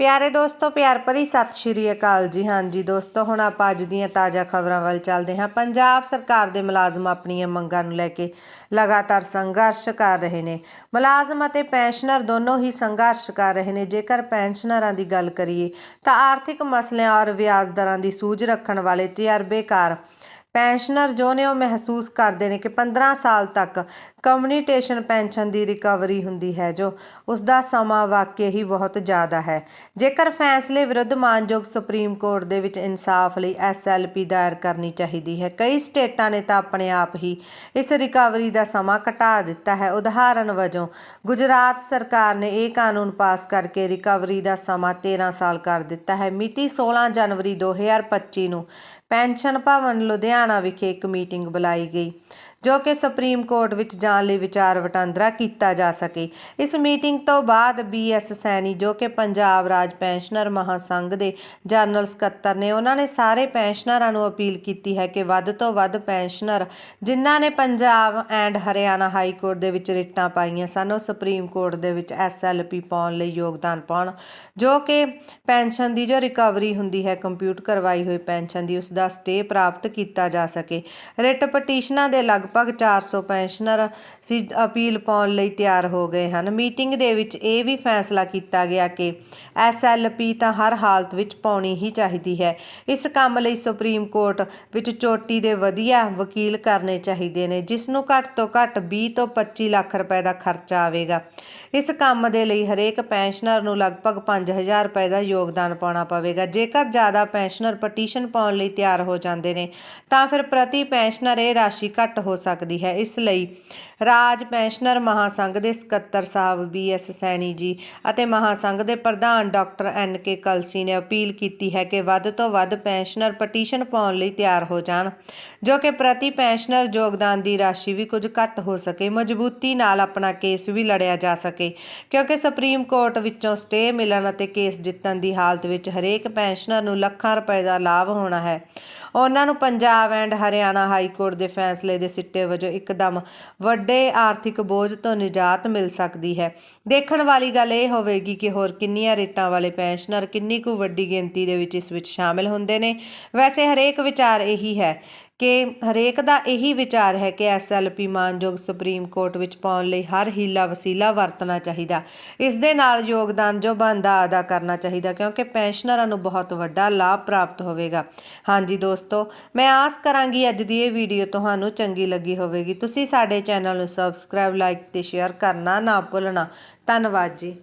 ਪਿਆਰੇ ਦੋਸਤੋ, ਪਿਆਰ ਭਰੀ ਸਤਿ ਸ਼੍ਰੀ ਅਕਾਲ ਜੀ। ਹਾਂਜੀ ਦੋਸਤੋ, ਹੁਣ ਆਪਾਂ ਅੱਜ ਦੀਆਂ ਤਾਜ਼ਾ ਖਬਰਾਂ ਵੱਲ ਚੱਲਦੇ ਹਾਂ। ਪੰਜਾਬ ਸਰਕਾਰ ਦੇ ਮੁਲਾਜ਼ਮ ਆਪਣੀਆਂ ਮੰਗਾਂ ਨੂੰ ਲੈ ਕੇ ਲਗਾਤਾਰ ਸੰਘਰਸ਼ ਕਰ ਰਹੇ ਨੇ। ਮੁਲਾਜ਼ਮ ਅਤੇ ਪੈਨਸ਼ਨਰ ਦੋਨੋਂ ਹੀ ਸੰਘਰਸ਼ ਕਰ ਰਹੇ ਨੇ। ਜੇਕਰ ਪੈਨਸ਼ਨਰਾਂ ਦੀ ਗੱਲ ਕਰੀਏ, ਤਾਂ ਆਰਥਿਕ ਮਸਲਿਆਂ ਔਰ ਵਿਆਜ ਦਰਾਂ ਦੀ ਸੂਝ ਰੱਖਣ ਵਾਲੇ ਤਜਰਬੇਕਾਰ ਪੈਨਸ਼ਨਰ ਜੋ ਨੇ ਉਹ ਮਹਿਸੂਸ ਕਰਦੇ ਨੇ ਕਿ 15 ਸਾਲ ਤੱਕ ਕਮਿਊਨੀਟੇਸ਼ਨ ਪੈਨਸ਼ਨ ਦੀ ਰਿਕਵਰੀ ਹੁੰਦੀ ਹੈ ਜੋ ਉਸ ਦਾ ਸਮਾਂ ਵਾਕਿਆ ਹੀ ਬਹੁਤ ਜ਼ਿਆਦਾ ਹੈ। ਜੇਕਰ ਫੈਸਲੇ ਵਿਰੁੱਧ ਮਾਨਯੋਗ ਸੁਪਰੀਮ ਕੋਰਟ ਦੇ ਵਿੱਚ ਇਨਸਾਫ ਲਈ ਐਸਐਲਪੀ ਦਾਇਰ ਕਰਨੀ ਚਾਹੀਦੀ ਹੈ, ਕਈ ਸਟੇਟਾਂ ਨੇ ਤਾਂ ਆਪਣੇ ਆਪ ਹੀ ਇਸ ਰਿਕਵਰੀ ਦਾ ਸਮਾਂ ਘਟਾ ਦਿੱਤਾ ਹੈ। ਉਦਾਹਰਨ ਵਜੋਂ, ਗੁਜਰਾਤ ਸਰਕਾਰ ਨੇ ਇਹ ਕਾਨੂੰਨ ਪਾਸ ਕਰਕੇ ਰਿਕਵਰੀ ਦਾ ਸਮਾਂ 13 ਸਾਲ ਕਰ ਦਿੱਤਾ ਹੈ। ਮਿਤੀ 16 ਜਨਵਰੀ 2025 ਨੂੰ ਪੈਨਸ਼ਨ ਭਵਨ ਲੁਧਿਆਣਾ ਵਿਖੇ ਇੱਕ ਮੀਟਿੰਗ ਬੁਲਾਈ ਗਈ। ਜੋ ਕਿ ਸੁਪਰੀਮ ਕੋਰਟ ਵਿੱਚ ਜਾਣ ਲਈ ਵਿਚਾਰ ਵਟਾਂਦਰਾ ਕੀਤਾ ਜਾ ਸਕੇ। ਇਸ ਮੀਟਿੰਗ ਤੋਂ ਬਾਅਦ ਬੀਐਸ ਸੈਣੀ, ਜੋ ਕਿ ਪੰਜਾਬ ਰਾਜ ਪੈਨਸ਼ਨਰ ਮਹਾਸੰਘ ਦੇ ਜਨਰਲ ਸਕੱਤਰ ਨੇ, ਉਹਨਾਂ ਨੇ ਸਾਰੇ ਪੈਨਸ਼ਨਰਾਂ ਨੂੰ ਅਪੀਲ ਕੀਤੀ ਹੈ ਕਿ ਵੱਧ ਤੋਂ ਵੱਧ ਪੈਨਸ਼ਨਰ, ਜਿਨ੍ਹਾਂ ਨੇ Punjab and Haryana high court ਦੇ ਵਿੱਚ ਰਿਟਾਂ ਪਾਈਆਂ ਸਨ, ਉਹ ਸੁਪਰੀਮ ਕੋਰਟ ਦੇ ਵਿੱਚ ਐਸਐਲਪੀ ਪਾਉਣ ਲਈ ਯੋਗਦਾਨ ਪਾਉਣ, ਜੋ ਕਿ ਪੈਨਸ਼ਨ ਦੀ ਜੋ ਰਿਕਵਰੀ ਹੁੰਦੀ ਹੈ, ਕੰਪਿਊਟ ਕਰਵਾਈ ਹੋਈ ਪੈਨਸ਼ਨ ਦੀ, ਉਸ ਦਾ ਸਟੇ ਪ੍ਰਾਪਤ ਕੀਤਾ ਜਾ ਸਕੇ। ਰਿਟ ਪਟੀਸ਼ਨਾਂ ਦੇ ਲਗਭਗ 400 ਪੈਨਸ਼ਨਰ ਸੀ, ਅਪੀਲ ਪਾਉਣ ਲਈ ਤਿਆਰ ਹੋ ਗਏ ਹਨ। ਮੀਟਿੰਗ ਦੇ ਵਿੱਚ ਇਹ ਵੀ ਫੈਸਲਾ ਕੀਤਾ ਗਿਆ ਕਿ ਐਸਐਲਪੀ ਤਾਂ ਹਰ ਹਾਲਤ ਵਿੱਚ ਪਾਉਣੀ ਹੀ ਚਾਹੀਦੀ ਹੈ। ਇਸ ਕੰਮ ਲਈ ਸੁਪਰੀਮ ਕੋਰਟ ਵਿੱਚ ਚੋਟੀ ਦੇ ਵਧੀਆ ਵਕੀਲ ਕਰਨੇ ਚਾਹੀਦੇ ਨੇ, ਜਿਸ ਨੂੰ ਘੱਟ ਤੋਂ ਘੱਟ 20 ਤੋਂ 25 ਲੱਖ ਰੁਪਏ ਦਾ ਖਰਚਾ ਆਵੇਗਾ। ਇਸ ਕੰਮ ਦੇ ਲਈ ਹਰੇਕ ਪੈਨਸ਼ਨਰ ਨੂੰ ਲਗਭਗ 5000 ਰੁਪਏ ਦਾ ਯੋਗਦਾਨ ਪਾਉਣਾ ਪਵੇਗਾ। ਜੇਕਰ ਜ਼ਿਆਦਾ ਪੈਨਸ਼ਨਰ ਪਟੀਸ਼ਨ ਪਾਉਣ ਲਈ ਤਿਆਰ ਹੋ ਜਾਂਦੇ ਨੇ, ਤਾਂ ਫਿਰ ਪ੍ਰਤੀ ਪੈਨਸ਼ਨਰ ਇਹ ਰਾਸ਼ੀ ਘੱਟ ਹੋ ਸਕਦੀ ਹੈ। ਇਸ ਲਈ ਰਾਜ ਪੈਨਸ਼ਨਰ ਮਹਾਸੰਘ ਦੇ ਸਕੱਤਰ ਸਾਹਿਬ ਬੀ ਐਸ ਸੈਣੀ ਜੀ ਅਤੇ ਮਹਾਸੰਘ ਦੇ ਪ੍ਰਧਾਨ ਡਾਕਟਰ ਐਨ ਕੇ ਕਲਸੀ ਨੇ ਅਪੀਲ ਕੀਤੀ ਹੈ ਕਿ ਵੱਧ ਤੋਂ ਵੱਧ ਪੈਨਸ਼ਨਰ ਪਟੀਸ਼ਨ ਪਾਉਣ ਲਈ ਤਿਆਰ ਹੋ ਜਾਣ, ਜੋ ਕਿ ਪ੍ਰਤੀ ਪੈਨਸ਼ਨਰ ਯੋਗਦਾਨ ਦੀ ਰਾਸ਼ੀ ਵੀ ਕੁਝ ਘੱਟ ਹੋ ਸਕੇ। ਮਜ਼ਬੂਤੀ ਨਾਲ ਆਪਣਾ ਕੇਸ ਵੀ ਲੜਿਆ ਜਾ ਸਕੇ, ਕਿਉਂਕਿ ਸੁਪਰੀਮ ਕੋਰਟ ਵਿੱਚੋਂ ਸਟੇ ਮਿਲਣ ਅਤੇ ਕੇਸ ਜਿੱਤਣ ਦੀ ਹਾਲਤ ਵਿੱਚ ਹਰੇਕ ਪੈਨਸ਼ਨਰ ਨੂੰ ਲੱਖਾਂ ਰੁਪਏ ਦਾ ਲਾਭ ਹੋਣਾ ਹੈ। ਉਹਨਾਂ ਨੂੰ Punjab and Haryana high court ਦੇ ਫੈਸਲੇ ਦੇ ਸਿੱਟੇ ਵਜੋਂ ਇੱਕਦਮ ਵੱਡੇ ਆਰਥਿਕ ਬੋਝ ਤੋਂ ਨਿਜਾਤ ਮਿਲ ਸਕਦੀ ਹੈ। ਦੇਖਣ ਵਾਲੀ ਗੱਲ ਇਹ ਹੋਵੇਗੀ ਕਿ ਹੋਰ ਕਿੰਨੀਆਂ ਰੇਟਾਂ ਵਾਲੇ ਪੈਨਸ਼ਨਰ ਕਿੰਨੀ ਕੁ ਵੱਡੀ ਗਿਣਤੀ ਦੇ ਵਿੱਚ ਇਸ ਵਿੱਚ ਸ਼ਾਮਿਲ ਹੁੰਦੇ ਨੇ। ਵੈਸੇ ਹਰੇਕ ਵਿਚਾਰ ਇਹੀ ਹੈ ਕਿ ਹਰੇਕ ਦਾ ਇਹੀ ਵਿਚਾਰ ਹੈ ਕਿ ਐਸਐਲਪੀ ਮਾਨਯੋਗ ਸੁਪਰੀਮ ਕੋਰਟ ਵਿੱਚ ਪਾਉਣ ਲਈ ਹਰ ਹੀਲਾ ਵਸੀਲਾ ਵਰਤਣਾ ਚਾਹੀਦਾ। ਇਸ ਦੇ ਨਾਲ ਯੋਗਦਾਨ ਜੋ ਬਣਦਾ, ਅਦਾ ਕਰਨਾ ਚਾਹੀਦਾ, ਕਿਉਂਕਿ ਪੈਨਸ਼ਨਰਾਂ ਨੂੰ ਬਹੁਤ ਵੱਡਾ ਲਾਭ ਪ੍ਰਾਪਤ ਹੋਵੇਗਾ। ਹਾਂਜੀ ਦੋਸਤੋ, ਮੈਂ ਆਸ ਕਰਾਂਗੀ ਅੱਜ ਦੀ ਇਹ ਵੀਡੀਓ ਤੁਹਾਨੂੰ ਚੰਗੀ ਲੱਗੀ ਹੋਵੇਗੀ। ਤੁਸੀਂ ਸਾਡੇ ਚੈਨਲ ਨੂੰ ਸਬਸਕ੍ਰਾਈਬ ਲਾਈਕ ਤੇ ਸ਼ੇਅਰ ਕਰਨਾ ਨਾ ਭੁੱਲਣਾ। ਧੰਨਵਾਦ ਜੀ।